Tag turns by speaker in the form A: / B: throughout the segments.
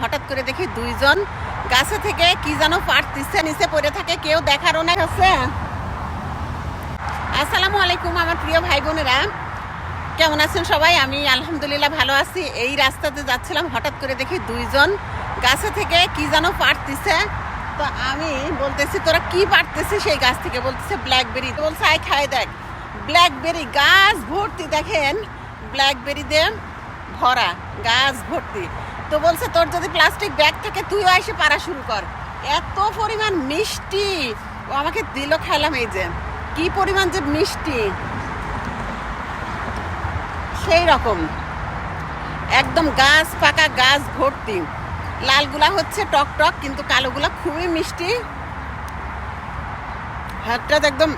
A: হঠাৎ করে দেখি দুইজন গাছে থেকে কি যেন পারতিছে, নিচে পড়ে থাকে, কেউ দেখারও না আছে। আসসালামু আলাইকুম আমার প্রিয় ভাই বোনেরা কেমন আছেন সবাই? আমি আলহামদুলিল্লাহ ভালো আছি। এই রাস্তাতে যাচ্ছিলাম, হঠাৎ করে দেখি দুইজন গাছে থেকে কি যেন পারতিছে। তো আমি বলতেছি, তোরা কি পারতেছিস? সেই গাছ থেকে বলতেছে, ব্ল্যাকবেরি। বলছে, আয়, খায় দেখ। ব্ল্যাকবেরি গাছ ভর্তি, দেখেন। ব্ল্যাকবেরি দিয়ে ভরা গাছ ভর্তি। তো বলছে, তোর যদি প্লাস্টিক ব্যাগ থাকে, তুইও এসে পারা শুরু কর। এত পরিমাণ মিষ্টি। ও আমাকে দিল খাইলাম এই যে। কি পরিমাণ যে মিষ্টি। সেই রকম। একদম গাছ পাকা, গাছ ভর্তি। লালগুলা হচ্ছে টক টক, কিন্তু কালোগুলা খুবই মিষ্টি। হাতটা একদম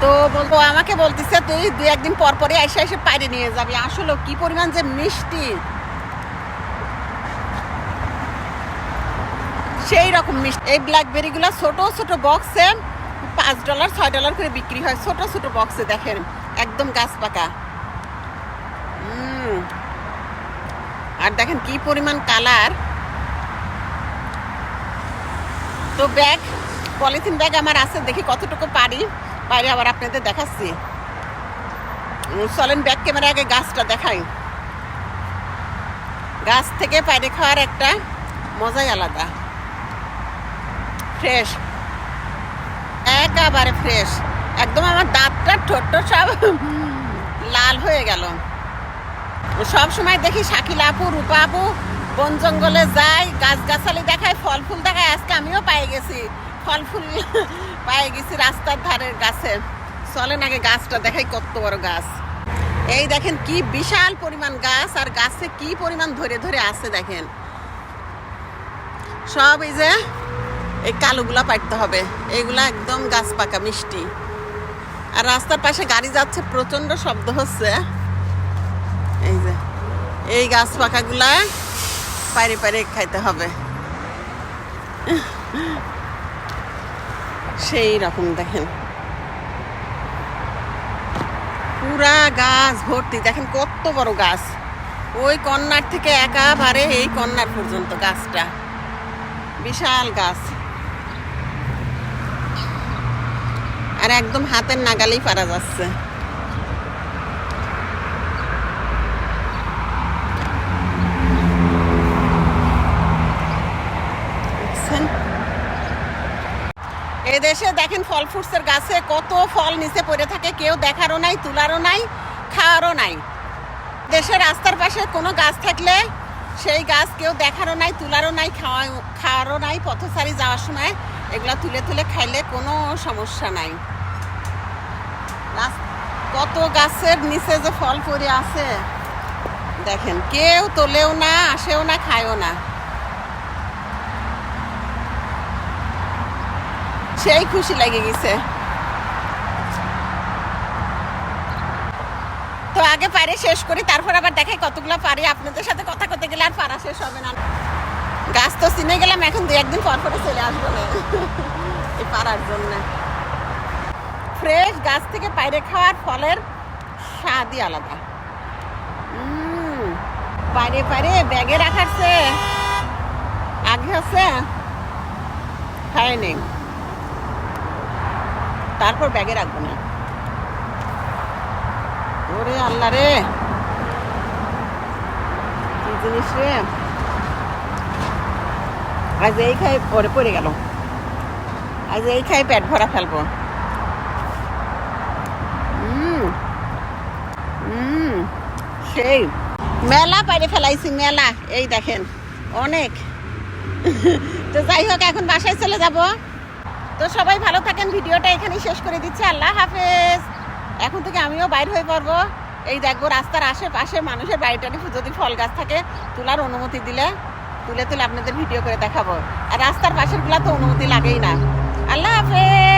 A: তো বলব আমাকে বলতেছে, তুই দু একদিন পর পরে এসে এসে পাইরে নিয়ে যাবি। আসলে কি পরিমাণ যে মিষ্টি। সেই রকম মিষ্টি। এই ব্ল্যাকবেরি গুলা ছোট ছোট বক্সে পাঁচ ডলার ছয় ডলার করে বিক্রি হয়। ছোট ছোট বক্সে দেখেন, একদম গাছ পাকা। আর দেখেন কি পরিমাণ কালার তো ব্যাগ পলিথিন ব্যাগ আমার আছে, দেখি কতটুকু পারি। বাইরে আবার আপনাদের দেখাচ্ছি। চলেন ব্যাগ ক্যামেরা আগে গাছটা দেখাই। গাছ থেকে পাইরে খাওয়ার একটা মজাই আলাদা। ফ্রেশ। একেবারে ফ্রেশ। একদম আমার দাঁতটা ঠোঁট সব লাল হয়ে গেল। সব সময় দেখি শাকিলা আপু, রূপা আপু, বন জঙ্গলে যাই গাছ গাছালি দেখায় ফল ফুল দেখায় আজকে আমিও পাই গেছি। ফল ফুল পাই গেছি রাস্তার ধারের গাছে। চলেন আগে গাছটা দেখাই কত বড় গাছ। এই দেখেন কি বিশাল পরিমাণ গাছ, আর গাছে কি পরিমাণ ধরে ধরে আছে দেখেন। সব এই যে এই কালোগুলা পাইতে হবে। এইগুলা একদম গাছ পাকা মিষ্টি। আর রাস্তার পাশে গাড়ি যাচ্ছে প্রচণ্ড শব্দ হচ্ছে। এই যে, এই গাছ পাকাগুলা পাইরে পাইরে খাইতে হবে। সেই রকম দেখেন। পুরা গাছ ভর্তি, দেখেন কত বড় গাছ। ওই কন্যার থেকে একাবারে এই কন্যার পর্যন্ত গাছটা। বিশাল গাছ। আর একদম হাতের নাগালেই পারা যাচ্ছে। এদেশে দেখেন ফল ফ্রুটসের গাছে কত ফল নিচে পড়ে থাকে, কেউ দেখারও নাই, তোলারও নাই, খাওয়ারও নাই। দেশের রাস্তার পাশে কোনো গাছ থাকলে সেই গাছ কেউ দেখারও নাই, তোলারও নাই খাওয়া খাওয়ারও নাই, পথচারী যাওয়ার সময় এগুলো তুলে তুলে খাইলে কোনো সমস্যা নাই। কত গাছের নিচে যে ফল পড়ে আছে। দেখেন, কেউ তোলেও না, আসেও না, খায়ও না। সেই খুশি লেগে গেছে। তো আগে পারে শেষ করি, তারপর আবার দেখাই কতগুলো পারি আপনাদের সাথে কথা করতে গেলে আর পারা শেষ হবে না। গাছ তো চিনে গেলাম, এখন দু একদিন পর পরে চলে আসব। না এই পারার জন্য। ফ্রেশ গাছ থেকে পাইরে খাওয়ার ফলের স্বাদই আলাদা। উম, পাইরে পাইরে ব্যাগে রাখারছে। আগে হচ্ছে খায়নি তারপর ব্যাগে রাখব না। ওরে আল্লাহ রে। কি জিনিস রে। আজ এই খাই পরে পড়ে গেল। আজ এই খাই পেট ভরা ফেলব। উম, সেই। মেলা বাইরে ফেলাইছি মেলা। এই দেখেন অনেক। তো যাই হোক এখন বাসায় চলে যাব। তো সবাই ভালো থাকেন ভিডিওটা এখানেই শেষ করে দিচ্ছি। আল্লাহ হাফেজ। এখন থেকে আমিও বাইর হয়ে পড়ব। এই দেখব রাস্তার আশেপাশে মানুষের বাড়িটারি যদি ফল গাছ থাকে তোলার অনুমতি দিলে। তুলে তুলে আপনাদের ভিডিও করে দেখাবো। আর রাস্তার পাশেরগুলা তো অনুমতি লাগেই না। আল্লাহ হাফেজ।